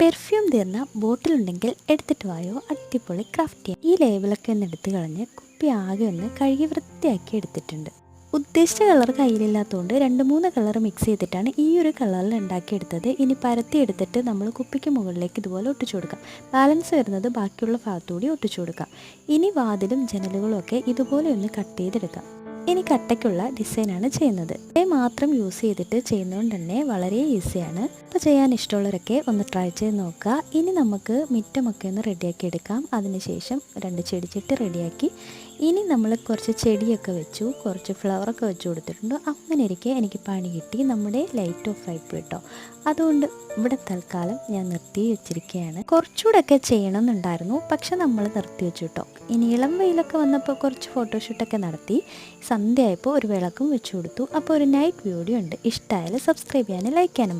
Perfume തീർന്ന ബോട്ടിലുണ്ടെങ്കിൽ എടുത്തിട്ട് വായോ. അടിപൊളി ക്രാഫ്റ്റ് ചെയ്യാം. ഈ ലേബിളൊക്കെ ഒന്ന് എടുത്തു കളഞ്ഞ് കുപ്പി ആകെ ഒന്ന് കഴുകി വൃത്തിയാക്കി എടുത്തിട്ടുണ്ട്. ഉദ്ദേശിച്ച കളർ കയ്യിലില്ലാത്തതുകൊണ്ട് രണ്ട് മൂന്ന് കളർ മിക്സ് ചെയ്തിട്ടാണ് ഈ ഒരു കളറിൽ ഉണ്ടാക്കിയെടുത്തത്. ഇനി പരത്തി എടുത്തിട്ട് നമ്മൾ കുപ്പിക്ക് മുകളിലേക്ക് ഇതുപോലെ ഒട്ടിച്ചു കൊടുക്കാം. ബാലൻസ് വരുന്നത് ബാക്കിയുള്ള ഭാഗത്തുകൂടി ഒട്ടിച്ചു കൊടുക്കാം. ഇനി വാതിലും ജനലുകളും ഒക്കെ ഇതുപോലെ ഒന്ന് കട്ട് ചെയ്തെടുക്കാം. ഇനി കട്ടയ്ക്കുള്ള ഡിസൈനാണ് ചെയ്യുന്നത്. ഇതേ മാത്രം യൂസ് ചെയ്തിട്ട് ചെയ്യുന്നതുകൊണ്ട് തന്നെ വളരെ ഈസിയാണ്. അപ്പോൾ ചെയ്യാൻ ഇഷ്ടമുള്ളവരൊക്കെ ഒന്ന് ട്രൈ ചെയ്ത് നോക്കുക. ഇനി നമുക്ക് മിറ്റമൊക്കെ ഒന്ന് റെഡിയാക്കി എടുക്കാം. അതിനുശേഷം രണ്ട് ചെടിച്ചിട്ട് റെഡിയാക്കി ഇനി നമ്മൾ കുറച്ച് ചെടിയൊക്കെ വെച്ചു. കുറച്ച് ഫ്ലവറൊക്കെ വെച്ച് കൊടുത്തിട്ടുണ്ട്. അങ്ങനെ ഇരിക്കെ എനിക്ക് പണി കിട്ടി. നമ്മുടെ ലൈറ്റ് ഓഫ് ആയി കേട്ടോ അതുകൊണ്ട് ഇവിടെ തൽക്കാലം ഞാൻ നിർത്തി വെച്ചിരിക്കുകയാണ് കുറച്ചുകൂടെയൊക്കെ ചെയ്യണമെന്നുണ്ടായിരുന്നു. പക്ഷെ നമ്മൾ നിർത്തി വെച്ചു കേട്ടോ ഇനി ഇളം വെയിലൊക്കെ വന്നപ്പോൾ കുറച്ച് ഫോട്ടോഷൂട്ടൊക്കെ നടത്തി. സന്ധ്യയായപ്പോൾ ഒരു വിളക്കും വെച്ചു കൊടുത്തു അപ്പോൾ ഒരു നൈറ്റ് വീഡിയോ ഉണ്ട് ഇഷ്ടമായാലും സബ്സ്ക്രൈബ് ചെയ്യാനും ലൈക്ക് ചെയ്യാനും.